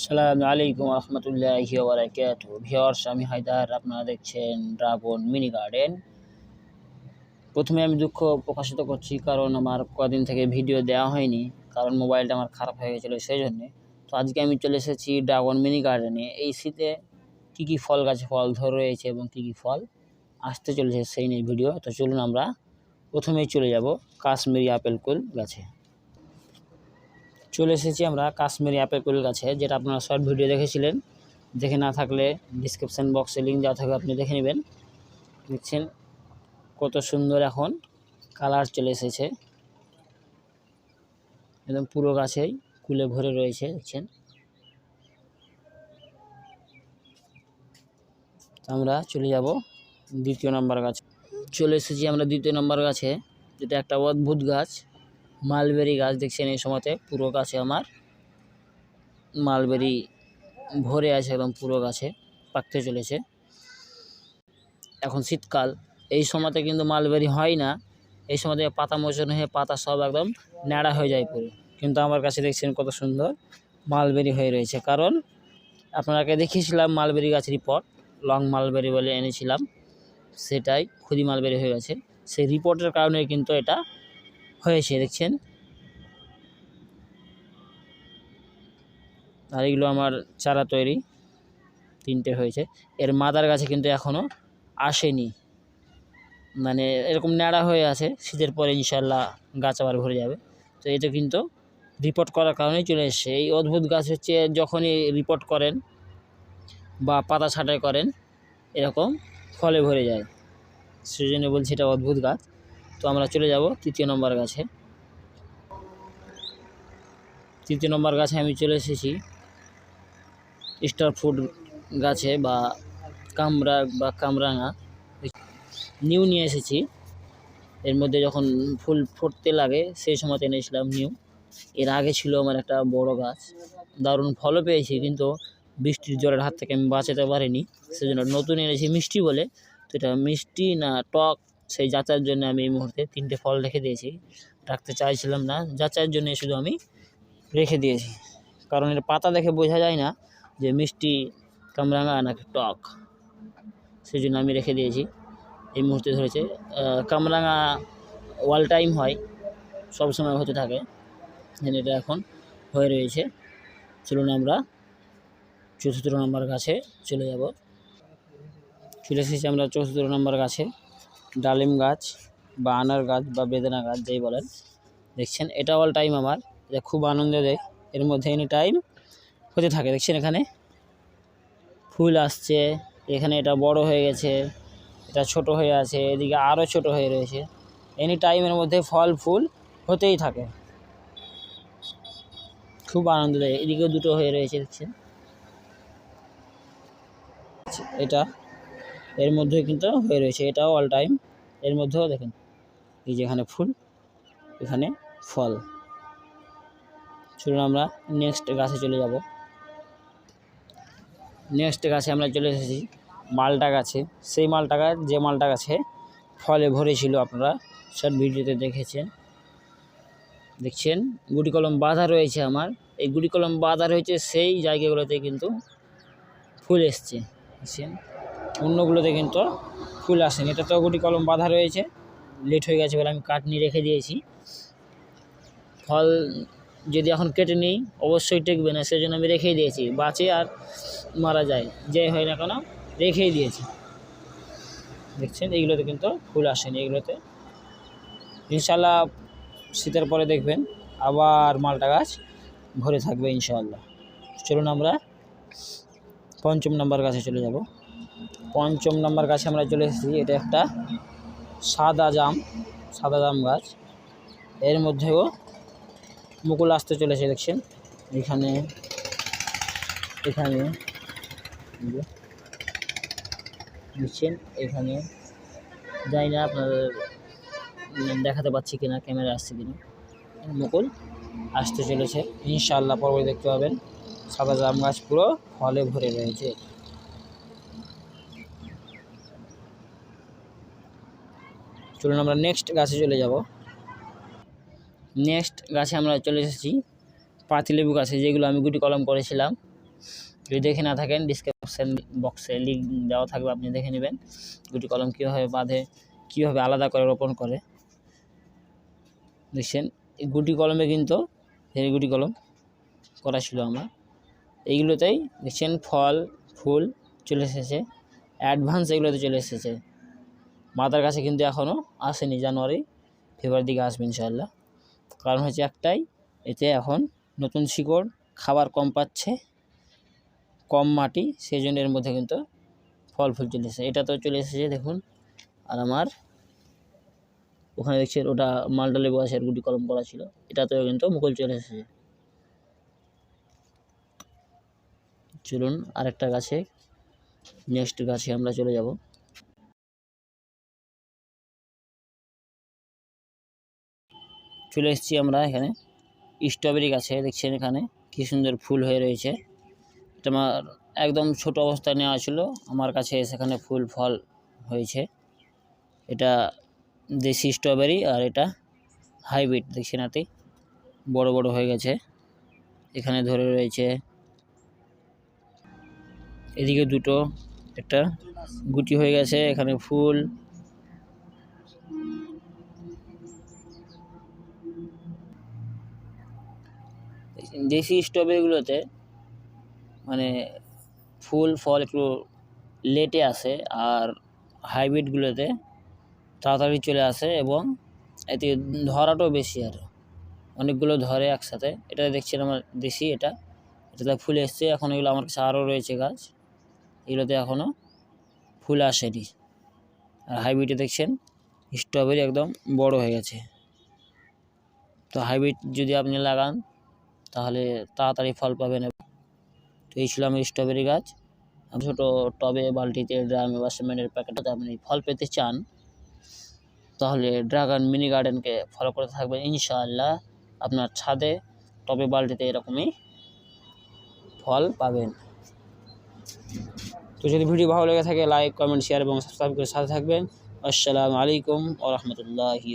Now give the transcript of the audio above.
সালামু আলাইকুম রহমতুল্লাহি ওবরাকাত ভিওর্স আমি হায়দার, আপনারা দেখছেন ড্রাগন মিনি গার্ডেন। প্রথমে আমি দুঃখ প্রকাশিত করছি, কারণ আমার কদিন থেকে ভিডিও দেওয়া হয়নি, কারণ মোবাইলটা আমার খারাপ হয়ে গেছিল সেই জন্যে তো আজকে আমি চলে এসেছি ড্রাগন মিনি গার্ডেনে। এই শীতে কী কী ফল গাছে ফল ধরে রয়েছে এবং কী কী ফল আসতে চলেছে সেই নিয়ে ভিডিও। তো চলুন আমরা প্রথমেই চলে যাব কাশ্মীরি আপেল কুল গাছে। চলে এসেছি আমরা কাশ্মীরি অ্যাপেল কুল গাছে, যেটা আপনারা শর্ট ভিডিও দেখেছিলেন। দেখে না থাকলে ডিসক্রিপশান বক্সে লিঙ্ক দেওয়া থাকবে, আপনি দেখে নেবেন। দেখছেন কত সুন্দর এখন কালার চলে এসেছে। একদম পুরো গাছেই কুলে ভরে রয়েছে, দেখছেন। আমরা চলে যাব দ্বিতীয় নম্বর গাছ। চলে এসেছি আমরা দ্বিতীয় নম্বর গাছে, যেটা একটা অদ্ভুত গাছ। মালবেরি গাছ দেখছেন এই সময়তে, পুরো গাছে আমার মালবেরি ভরে আছে একদম পুরো গাছে, পাকতে চলেছে। এখন শীতকাল, এই সময়তে কিন্তু মালবেরি হয় না। এই সময়তে পাতা মোচন হয়ে পাতা সব একদম ন্যাড়া হয়ে যায় পুরো। কিন্তু আমার কাছে দেখছেন কত সুন্দর মালবেরি হয়ে রয়েছে। কারণ আপনাকে দেখিয়েছিলাম মালবেরি গাছের রিপোর্ট লং মালবেরি বলে এনেছিলাম, সেটাই খুদি মালবেরি হয়ে গেছে। সেই রিপোর্টের কারণে কিন্তু এটা হয়েছে দেখছেন। আর এগুলো আমার চারা তৈরি, তিনটে হয়েছে। এর মাদার গাছে কিন্তু এখনও আসেনি। মানে এরকম ন্যাড়া হয়ে আছে, শীতের পরে ইনশাল্লাহ গাছ আবার ভরে যাবে। তো এটা কিন্তু রিপোর্ট করার কারণেই চলে এসছে। এই অদ্ভুত গাছ হচ্ছে যখনই রিপোর্ট করেন বা পাতা ছাঁটাই করেন, এরকম ফলে ভরে যায়। সেই জন্য বলছি এটা অদ্ভুত গাছ। তো আমরা চলে যাব তৃতীয় নম্বর গাছে। তৃতীয় নম্বর গাছে আমি চলে এসেছি। স্টার ফুড গাছে বা কামরা বা কামরাঙা। নিউ নিয়ে এসেছি। এর মধ্যে যখন ফুল ফুটতে লাগে সেই সময় এনেছিলাম নিউ। এর আগে ছিল আমার একটা বড় গাছ। দারুণ ফলও পেয়েছি কিন্তু বৃষ্টির জলের হাত থেকে আমি বাঁচাতে পারিনি। সেজন্য নতুন এনেছি মিষ্টি বলে। তো এটা মিষ্টি না টক সেই যাচাইয়ের জন্য আমি এই মুহূর্তে তিনটে ফল রেখে দিয়েছি। রাখতে চাইছিলাম না, যাচাইয়ের জন্য শুধু আমি রেখে দিয়েছি। কারণ এর পাতা দেখে বোঝা যায় না যে মিষ্টি কামরাঙা নাকি টক। সেই জন্য আমি রেখে দিয়েছি। এই মুহূর্তে ধরেছে কামরাঙা ওয়াল টাইম হয়, সব সময় হতে থাকে। এটা এখন হয়ে রয়েছে। চলুন আমরা চতুর্থ নম্বর গাছে চলে যাব। চলে এসেছি আমরা চতুর্থ নম্বর গাছে। ডালিম গাছ বা আনার গাছ বা বেদানা গাছ যেই বলেন, দেখছেন? এটা অল টাইম আমার। এটা খুব আনন্দ দেয়। এর মধ্যে এনি টাইম হতে থাকে। দেখছেন এখানে? ফুল আসছে। এখানে এটা বড় হয়ে গেছে। এটা ছোট হয়ে আছে। এদিকে আরও ছোট হয়ে রয়েছে। এনি টাইমের মধ্যে ফল, ফুল হতেই থাকে। খুব আনন্দ দেয়। এদিকেও দুটো হয়ে রয়েছে, দেখছেন? এটা এর মধ্যে কিন্তু হয়ে রয়েছে, এটাও অল টাইম এর মধ্যেও দেখেন, এই যে এখানে ফুল, এখানে ফল। চলুন আমরা নেক্সট গাছে চলে যাব। নেক্সট গাছে আমরা চলে এসেছি, মালটা গাছে। সেই মালটা গাছ যে মালটা গাছে ফলে ভরেছিল আপনারা সব ভিডিওতে দেখেছেন। দেখছেন? গুটি কলম বাঁধা রয়েছে আমার। এই গুটি কলম বাঁধা রয়েছে সেই জায়গাগুলোতে কিন্তু ফুল এসছে। দেখছেন? অন্যগুলোতে কিন্তু ফুল আসেনি। এটা তো গুটি কলম বাঁধা রয়েছে। লেট হয়ে গেছে বলে আমি কাটনি রেখে দিয়েছি। ফল যদি এখন কেটে নিই, অবশ্যই টেকবে না, সেজন্য আমি রেখেই দিয়েছি। বাঁচে আর মারা যায়। যে হয় না কেন, রেখেই দিয়েছি। দেখছেন? এইগুলোতে কিন্তু ফুল আসেনি। এগুলোতে ইনশাল্লাহ শীতের পরে দেখবেন আবার মালটা গাছ ভরে থাকবে ইনশাআল্লাহ। চলুন আমরা পঞ্চম নম্বর গাছে চলে যাব। পঞ্চম নম্বর গাছে আমরা চলে এসেছি, এটা একটা সাদা জাম সাদা জাম গাছ। এর মধ্যেও মুকুল আসতে চলেছে, দেখছেন? এখানে এখানে দেখছেন? এখানে, জানি না আপনাদের দেখাতে পাচ্ছি কিনা, ক্যামেরা আসছে কিনা। মুকুল আসতে চলেছে। ইনশাআল্লাহ পরবর্তী দেখতে পাবেন। সাদা জাম গাছ পুরো ফলে ভরে রয়েছে। চলুন আমরা নেক্সট গাছে চলে যাব। নেক্সট গাছে আমরা চলে এসেছি পাতিলেবু গাছে, যেগুলো আমি গুটি কলম করেছিলাম। যদি দেখে না থাকেন ডিসক্রিপশন বক্সে লিঙ্ক দেওয়া থাকবে, আপনি দেখে নেবেন গুটি কলম কীভাবে বাঁধে, কীভাবে আলাদা করে রোপণ করে। দেখছেন, এই গুটি কলমে কিন্তু, এই গুটি কলম করা ছিল আমার। এইগুলোতেই দেখছেন ফল, ফুল চলে এসেছে অ্যাডভান্স এগুলোতে চলে এসেছে। মাদার কাছে কিন্তু এখনও আসেনি জানুয়ারি, ফেব্রুয়ারির দিকে আসবে ইনশাল্লাহ কারণ হচ্ছে একটাই, এতে এখন নতুন শিকড় খাবার কম পাচ্ছে, কম মাটি সেই জন্য এর মধ্যে কিন্তু ফল ফুল চলে এসেছে। এটা তো চলে এসেছে, দেখুন, আর আমার ওখানে দেখছেন, ওটা মালটা লেবু গুটি কলম করা ছিল, এটাতেও কিন্তু মুকুল চলে এসেছে। চলুন আরেকটা গাছে, নেক্সট গাছে আমরা চলে যাব। চলে এসেছি আমরা এখানে। স্ট্রবেরি গাছে, দেখছেন এখানে? কি সুন্দর ফুল হয়ে রয়েছে। এটা আমার একদম ছোট অবস্থায় নেওয়া ছিল। আমার কাছে সেখানে ফুল, ফল হয়েছে। এটা দেশি স্ট্রবেরি আর এটা হাইব্রিড, দেখছেন আতি বড় বড় হয়ে গেছে। এখানে ধরে রয়েছে এদিকে দুটো, একটা গুটি হয়ে গেছে, এখানে ফুল। দেশি স্ট্রবেরিগুলোতে মানে ফুল, ফল একটু লেটে আসে আর হাইব্রিডগুলোতে তাড়াতাড়ি চলে আসে এবং এতে ধরাটাও বেশি আর অনেকগুলো ধরে একসাথে। এটা দেখছেন আমার দেশি এটা। এটাতে ফুল এসছে। এখন এগুলো আমার কাছে আরও রয়েছে গাছ। এগুলোতে এখনও ফুল আসেনি। আর হাইব্রিডে দেখছেন স্ট্রবেরি একদম বড় হয়ে গেছে। তো হাইব্রিড যদি আপনি লাগান তাহলে তাড়াতাড়ি ফল পাবেন তো এই ছিল আমার স্ট্রবেরি গাছ। আমি ছোটো টবে, বালতিতে, ড্রামে বা সিমেন্টের আপনি ফল পেতে চান, তাহলে ড্রাগন মিনি গার্ডেনকে ফলো করতে থাকবেন ইনশাআল্লাহ। আপনার ছাদে, টবে, বালতিতে এরকমই ফল পাবেন। তো যদি ভিডিও ভালো লেগে থাকে, লাইক, কমেন্ট শেয়ার এবং সাবস্ক্রাইব করে সাথে থাকবেন। আসসালামু আলাইকুম ও রহমতুল্লাহি